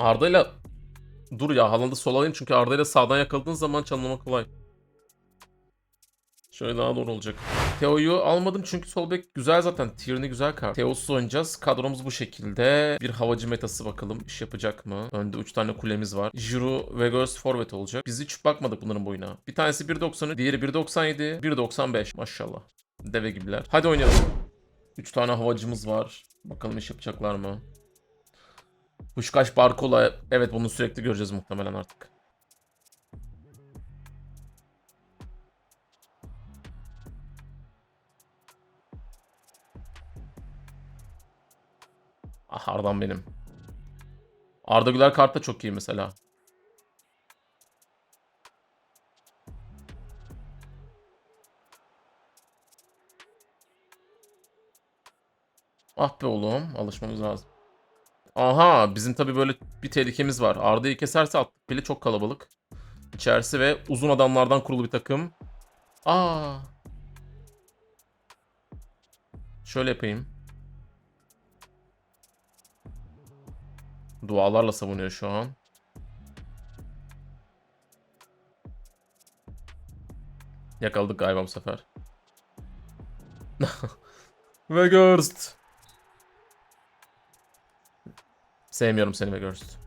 Arda'yla dur ya Haaland'ı sol alayım çünkü Arda'yla sağdan yakaladığın zaman çalınma kolay. Şöyle daha doğru olacak. Teo'yu almadım çünkü sol bek güzel zaten. Tierney güzel kart. Teo'suz oynayacağız. Kadromuz bu şekilde. Bir havacı metası bakalım. iş yapacak mı? Önde 3 tane kulemiz var. Giroud, Vegas forvet olacak. Biz hiç bakmadık bunların boyuna. Bir tanesi 1.93, diğeri 1.97, 1.95. Maşallah. Deve gibiler. Hadi oynayalım. 3 tane havacımız var. Bakalım iş yapacaklar mı? Huşkaş Barkola. Evet bunu sürekli göreceğiz muhtemelen artık. Ah Arda'm benim. Arda Güler kart da çok iyi mesela. Ah be oğlum alışmamız lazım. Aha bizim tabii böyle bir tehlikemiz var. Arda'yı keserse attık bile çok kalabalık. İçerisi ve uzun adamlardan kurulu bir takım. Aa. Şöyle yapayım. Dualarla savunuyor şu an. Yakaladık galiba bu sefer. Weghorst. Sevmiyorum seni Weghorst.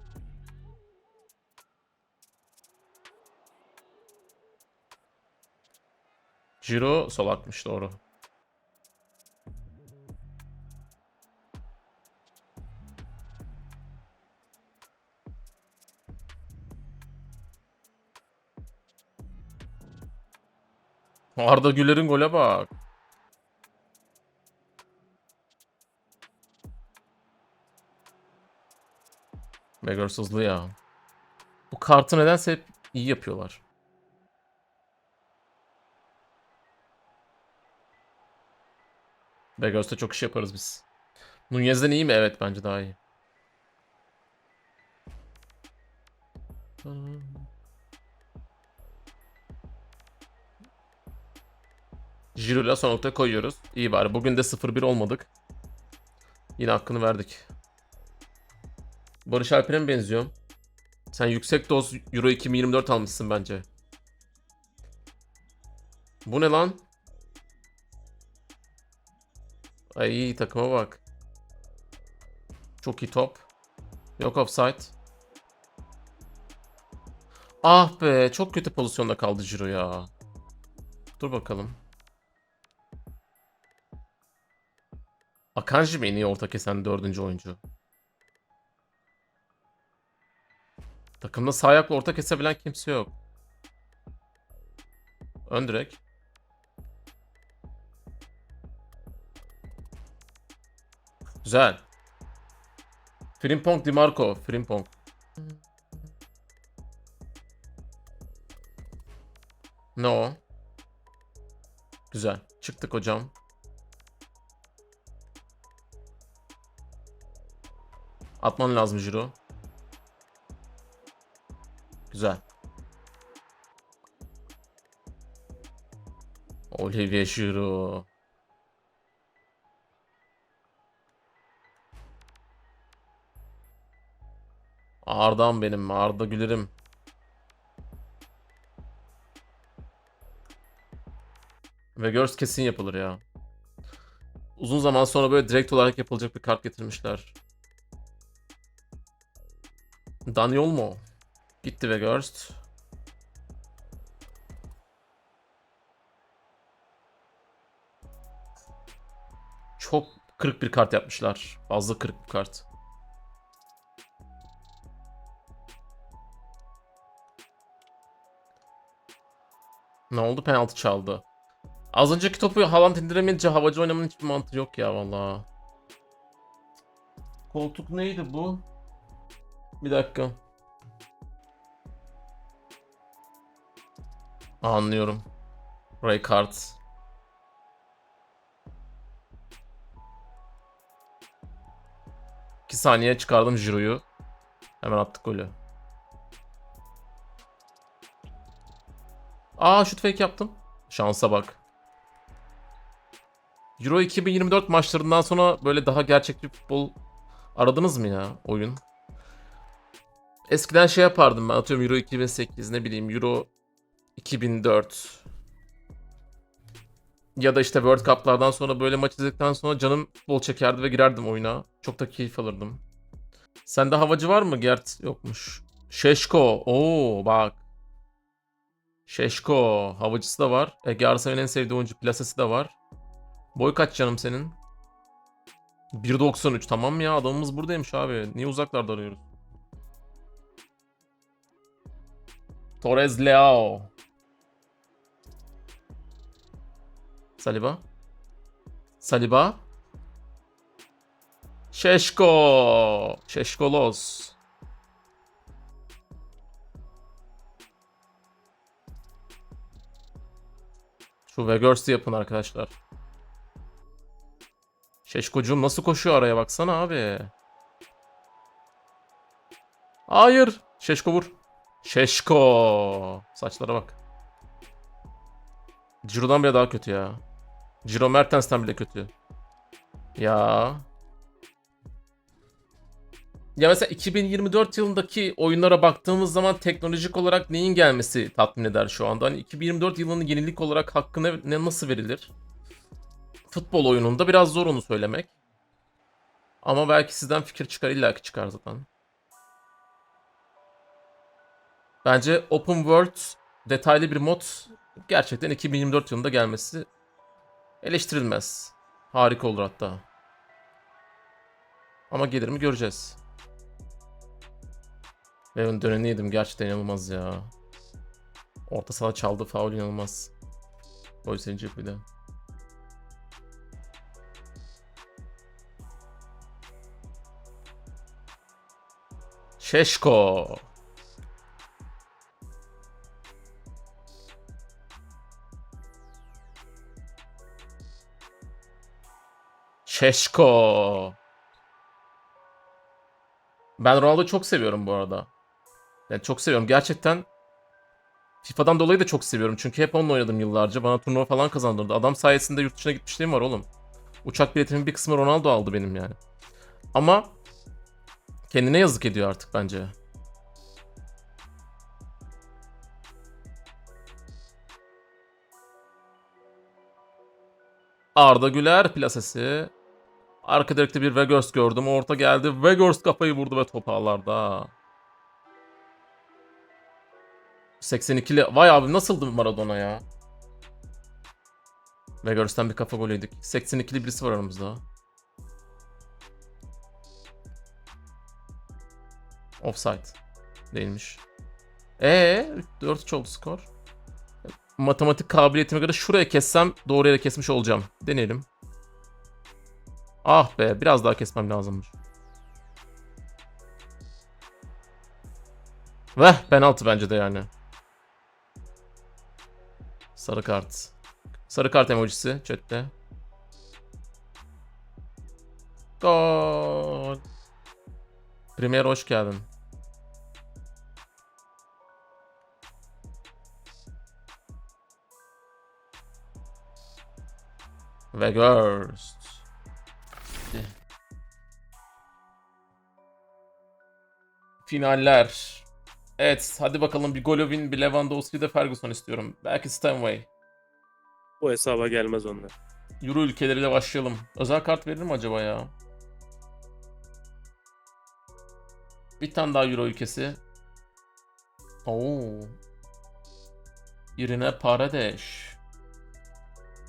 Jiro sol atmış doğru. Arda Güler'in gole bak. Beggars hızlı ya. Bu kartı nedense hep iyi yapıyorlar. Beggars'ta çok iş yaparız biz. Nunez'den iyi mi? Evet bence daha iyi. Giroud'la son noktaya koyuyoruz. İyi bari. Bugün de 0-1 olmadık. Yine hakkını verdik. Barış Alper'e mi benziyorum? Sen yüksek doz Euro 2024 almışsın bence. Bu ne lan? Ay takıma bak. Çok iyi top. Yok offside. Ah be çok kötü pozisyonda kaldı Ciro ya. Dur bakalım. Akanji mi en orta kesen dördüncü oyuncu? Takımda sağ ayakla orta kesebilen kimse yok. Ön direk. Güzel. Frimpong Dimarco. Frimpong. Ne o? Güzel. Çıktık hocam. Atman lazım Jiro. Güzel. Olivier Giroud. Arda'm benim. Arda Güler'im. Ve Girls kesin yapılır ya. Uzun zaman sonra böyle direkt olarak yapılacak bir kart getirmişler. Daniel mu? Gitti ve Girst. Çok kırık bir kart yapmışlar. Fazla kırık bir kart. Ne oldu? Penaltı çaldı. Az önceki topu Haaland indiremeyince havacı oynamanın hiçbir mantığı yok ya valla. Koltuk neydi bu? Bir dakika. Anlıyorum. Rijkaard. İki saniye çıkardım Jiro'yu. Hemen attık golü. Aa şut fake yaptım. Şansa bak. Euro 2024 maçlarından sonra böyle daha gerçekçi futbol aradınız mı ya oyun? Eskiden şey yapardım ben atıyorum Euro 2008 ne bileyim Euro 2004 ya da işte World Cup'lardan sonra böyle maç izledikten sonra canım futbol çekerdi ve girerdim oyuna. Çok da keyif alırdım. Sende havacı var mı? Gert yokmuş. Şeşko. Oo bak. Şeşko. Havacısı da var. Ege Arsenal'in en sevdiği oyuncu plasesi de var. Boy kaç canım senin? 1.93 tamam ya adamımız buradaymış abi. Niye uzaklarda arıyoruz? Torres Leao. Saliba. Saliba. Şeşko. Şeşkolos. Şu Vegers'ı yapın arkadaşlar. Şeşkocuğum nasıl koşuyor araya baksana abi. Hayır. Şeşko vur. Şeşko. Saçlara bak. Ciro'dan bile daha kötü ya. Ciro Mertens'ten bile kötü. Ya. Ya mesela 2024 yılındaki oyunlara baktığımız zaman teknolojik olarak neyin gelmesi tatmin eder şu anda? Hani 2024 yılının yenilik olarak hakkı ne, ne- nasıl verilir? Futbol oyununda biraz zor onu söylemek. Ama belki sizden fikir çıkar illa ki çıkar zaten. Bence Open World detaylı bir mod gerçekten 2024 yılında gelmesi eleştirilmez. Harika olur hatta. Ama gelir mi göreceğiz. Ve ön döneni yedim gerçekten inanılmaz ya. Orta saha çaldı faul inanılmaz. Gol sevinci bir de. Şeşko. Şeşko. Ben Ronaldo'yu çok seviyorum bu arada. Yani çok seviyorum. Gerçekten FIFA'dan dolayı da çok seviyorum. Çünkü hep onunla oynadım yıllarca. Bana turnuva falan kazandırdı. Adam sayesinde yurt dışına gitmişliğim var oğlum. Uçak biletimin bir kısmı Ronaldo aldı benim yani. Ama kendine yazık ediyor artık bence. Arda Güler plasesi. Arka direkte bir Vegors gördüm. Orta geldi. Vegors kafayı vurdu ve top ağlarda. 82'li. Vay abi nasıldı Maradona ya? Vegors'tan bir kafa gol yedik. 82'li birisi var aramızda. Offside. Değilmiş. Ee, 4-3 oldu skor. Matematik kabiliyetime göre şuraya kessem doğru yere kesmiş olacağım. Deneyelim. Ah be biraz daha kesmem lazımmış. Veh penaltı bence de yani. Sarı kart. Sarı kart emojisi chatte. Gol. Premier hoş geldin. Ve Ghost. Finaller. Evet hadi bakalım bir Golovin, bir Lewandowski de Ferguson istiyorum. Belki Steinway. Bu hesaba gelmez onlar. Euro ülkeleriyle başlayalım. Özel kart verir mi acaba ya? Bir tane daha Euro ülkesi. Oo. Irine Paradeş.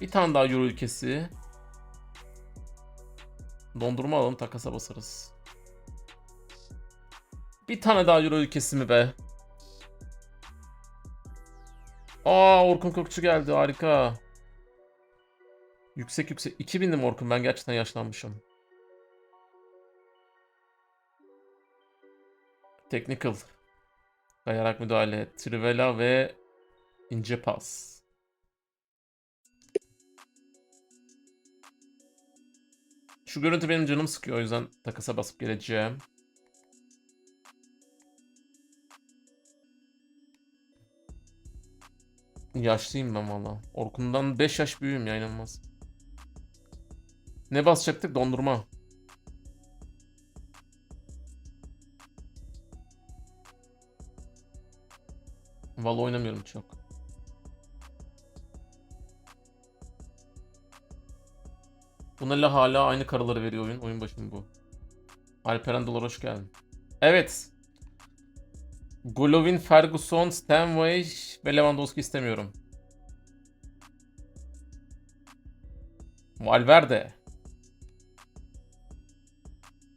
Bir tane daha Euro ülkesi. Dondurma alalım takasa basarız. Bir tane daha Euro ülkesi mi be? Aa Orkun Kökçü geldi harika. Yüksek yüksek. 2000'dim Orkun ben gerçekten yaşlanmışım. Technical. Kayarak müdahale. Trivela ve ince pas. Şu görüntü benim canım sıkıyor o yüzden takasa basıp geleceğim. Yaşlıyım ben valla. Orkun'dan 5 yaş büyüğüm ya inanılmaz. Ne basacaktık? Dondurma. Vallahi oynamıyorum çok. Bunlarla hala aynı karaları veriyor oyun. Oyun başında bu. Alperen Dolar hoş geldin. Evet. Golovin, Ferguson, Stanway ve Lewandowski istemiyorum. Valverde.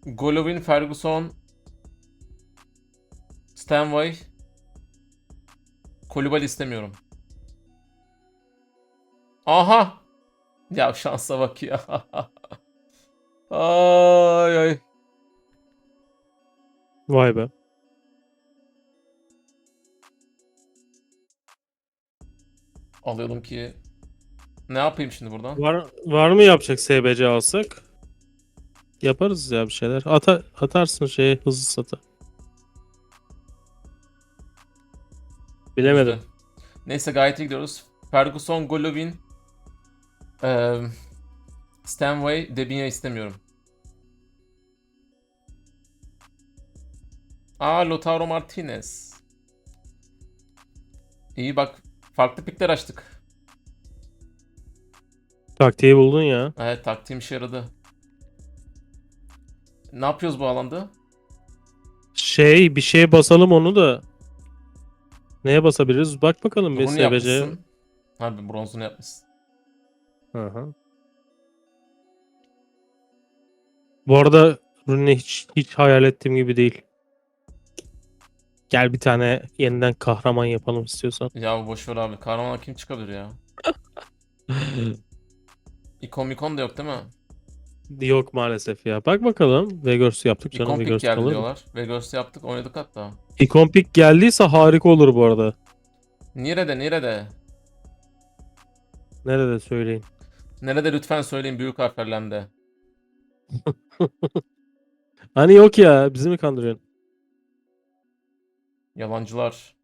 Golovin, Ferguson, Stanway, Kolibali istemiyorum. Aha! Ya şansa bak ya. ay ay. Vay be. Alıyorum ki. Ne yapayım şimdi buradan? Var, var mı yapacak SBC alsak? Yaparız ya bir şeyler. Ata, atarsın şeye hızlı sata. Bilemedim. Neyse gayet iyi gidiyoruz. Ferguson, Golovin, eee Stanway, Debinha istemiyorum. Aa Lautaro Martinez. İyi bak. Farklı pikler açtık. Taktiği buldun ya. Evet taktiğim işe yaradı. Ne yapıyoruz bu alanda? Şey bir şeye basalım onu da. Neye basabiliriz? Bak bakalım bir Bunu SBC. yapmışsın. Harbi bronzunu yapmışsın. Hı hı. Bu arada Rooney hiç, hiç hayal ettiğim gibi değil. Gel bir tane yeniden kahraman yapalım istiyorsan. Ya boş ver abi. Kahraman kim çıkabilir ya? İkon mikon da yok değil mi? Yok maalesef ya. Bak bakalım. Vegors yaptık canım. İkon Vegors geldi kalır diyorlar. Vegas yaptık oynadık hatta. İkon pick geldiyse harika olur bu arada. Nerede nerede? Nerede söyleyin. Nerede lütfen söyleyin büyük harflerle. Hani yok ya. Bizi mi kandırıyorsun? Yalancılar.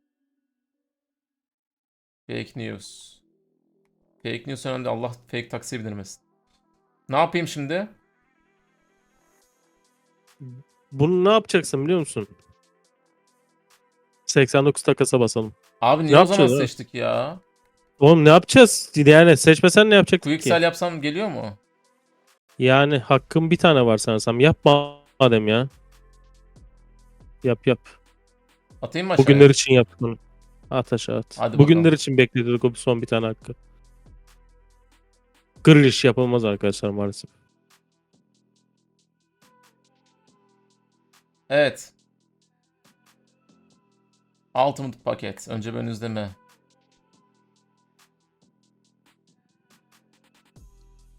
Fake news. Fake news önemli. Allah fake taksiye bindirmesin. Ne yapayım şimdi? Bunu ne yapacaksın biliyor musun? 89 takasa basalım. Abi niye Ne o zaman yapacağız seçtik ya? Oğlum ne yapacağız? Yani seçmesen ne yapacaktık ki? Quicksell yapsam geliyor mu? Yani hakkın bir tane var sanırsam. Yapma madem ya. Yap yap. Atayım mı aşağıya? Bugünler için yaptık bunu. At aşağı at. Hadi Bugünler bakalım. için bekledik o son bir tane hakkı. Grealish yapılmaz arkadaşlar maalesef. Evet. Ultimate paket. Önce ben izleme.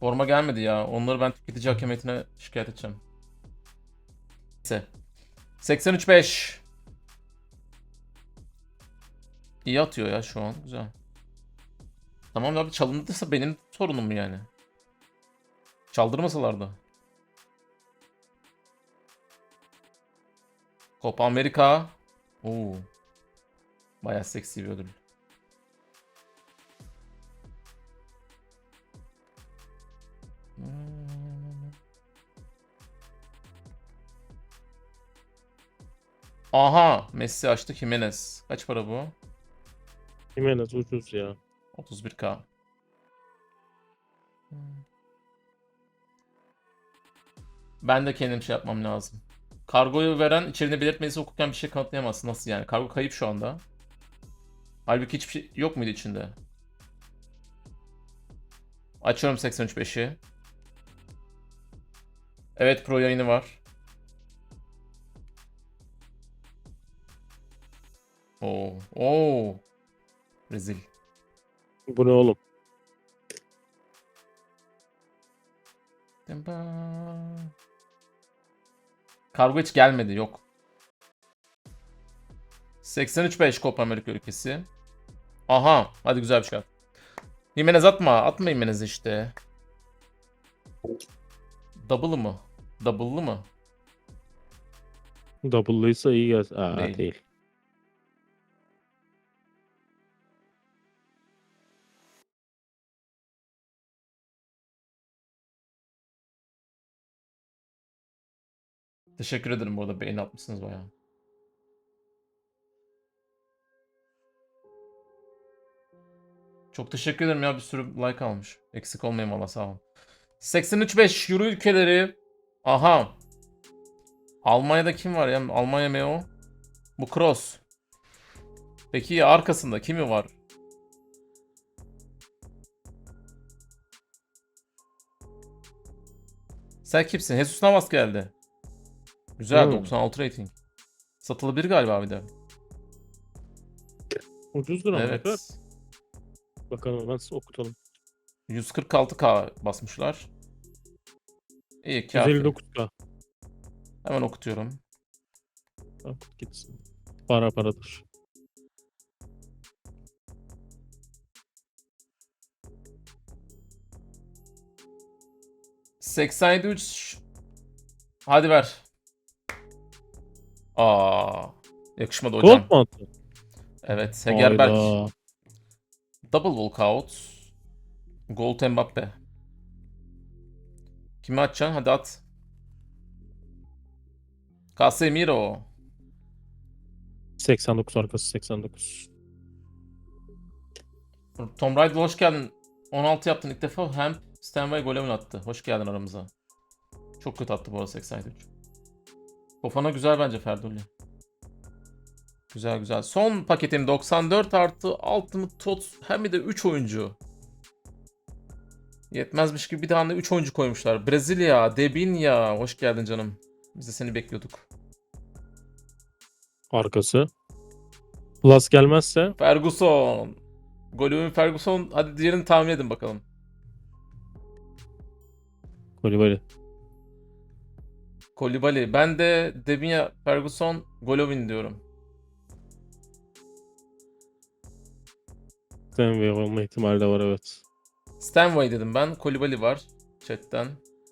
Forma gelmedi ya. Onları ben tüketici hakemiyetine şikayet edeceğim. Neyse. 83-5. İyi atıyor ya şu an. Güzel. Tamam abi çalındıysa benim sorunum mu yani? Çaldırmasalardı. Copa Amerika. Oo. Bayağı seksi bir ödül. Aha, Messi açtı Jimenez. Kaç para bu? Jimenez ucuz ya. 31k. Ben de kendim şey yapmam lazım. Kargoyu veren içeriğinde belirtmesi okurken bir şey kanıtlayamazsın. Nasıl yani? Kargo kayıp şu anda. Halbuki hiçbir şey yok muydu içinde? Açıyorum 83.5'i. Evet Pro yayını var. Oo. Oo. Rezil. Bu ne oğlum? Tempa. Kargo hiç gelmedi yok. 83-5 Copa Amerika ülkesi. Aha hadi güzel bir şey. at. Jimenez atma. Atma Jimenez işte. Double mı? Double'lı mı? Double'lıysa iyi gel. Aa Değil. değil. Teşekkür ederim bu arada beğeni atmışsınız bayağı. Çok teşekkür ederim ya bir sürü like almış. Eksik olmayayım valla sağ ol. 83.5 Euro ülkeleri. Aha. Almanya'da kim var ya? Almanya MO. Bu Kroos. Peki arkasında kimi var? Sen kimsin? Jesus Navas geldi. Güzel Hmm. 96 rating. Satılabilir galiba bir de. Ucuzdur ama. Evet. Evet. Bakalım nasıl okutalım. 146k basmışlar. İyi kafi. 159k. Hemen okutuyorum. Okut gitsin. Para paradır. ...87 Hadi ver. Aa, yakışmadı hocam. Gold mu attı? Evet, Hegerberg. Double walkout. Gold Mbappe. Kimi atacaksın? Hadi at. Casemiro. 89 arkası 89. Tom Rydell hoş geldin. 16 yaptın ilk defa. Hem Stanway golemi attı. Hoş geldin aramıza. Çok kötü attı bu arada 83. Fofana güzel bence Ferdulli. Güzel güzel. Son paketim 94 artı Ultimate Tots hem de 3 oyuncu. Yetmezmiş gibi bir tane de 3 oyuncu koymuşlar. Brezilya, Debinha. Hoş geldin canım. Biz de seni bekliyorduk. Arkası. Plus gelmezse Ferguson. Golümün Ferguson. Hadi diğerini tahmin edin bakalım. Kolibali. Kolibali. Ben de Debinha, Ferguson, Golovin diyorum. Stanway olma ihtimali de var evet. Stanway dedim ben. Kolibali var chatten.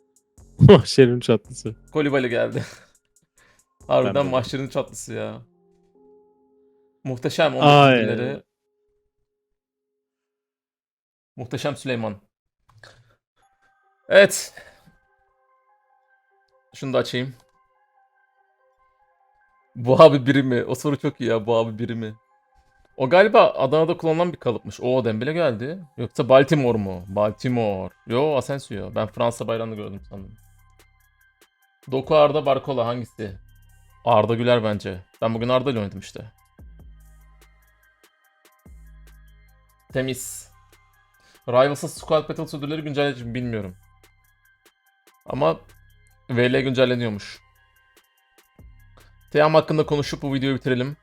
Mahşerin çatlısı. Kolibali geldi. Harbiden mahşerin çatlısı ya. Muhteşem onun filmleri. Muhteşem Süleyman. Evet. Şunu da açayım. Bu abi biri mi? O soru çok iyi ya. Bu abi biri mi? O galiba Adana'da kullanılan bir kalıpmış. O Dembele geldi. Yoksa Baltimore mu? Baltimore. Yo Asensio. Ben Fransa bayrağını gördüm sandım. Doku Arda Barkola hangisi? Arda Güler bence. Ben bugün Arda ile oynadım işte. Temiz. Rivals'ın Squad Battles ödülleri güncelleyecek mi bilmiyorum. Ama VL güncelleniyormuş. Team hakkında konuşup bu videoyu bitirelim.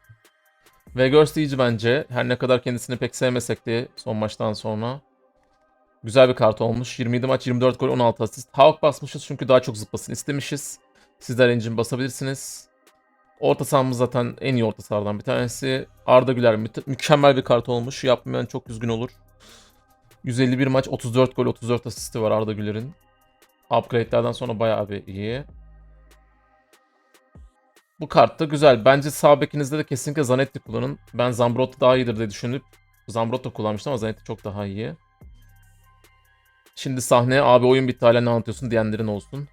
Vegors iyice bence. Her ne kadar kendisini pek sevmesek de son maçtan sonra. Güzel bir kart olmuş. 27 maç 24 gol 16 asist. Hawk basmışız çünkü daha çok zıplasın istemişiz. Sizler engine basabilirsiniz. Orta sahamız zaten en iyi orta sahalardan bir tanesi. Arda Güler mü- mükemmel bir kart olmuş. Yapmayan çok üzgün olur. 151 maç 34 gol 34 asisti var Arda Güler'in. Upgrade'lerden sonra bayağı bir iyi. Bu kart da güzel. Bence sağ bekinizde de kesinlikle Zanetti kullanın. Ben Zambrotta daha iyidir diye düşünüp Zambrotta kullanmıştım ama Zanetti çok daha iyi. Şimdi sahneye abi oyun bitti hala ne anlatıyorsun diyenlerin olsun.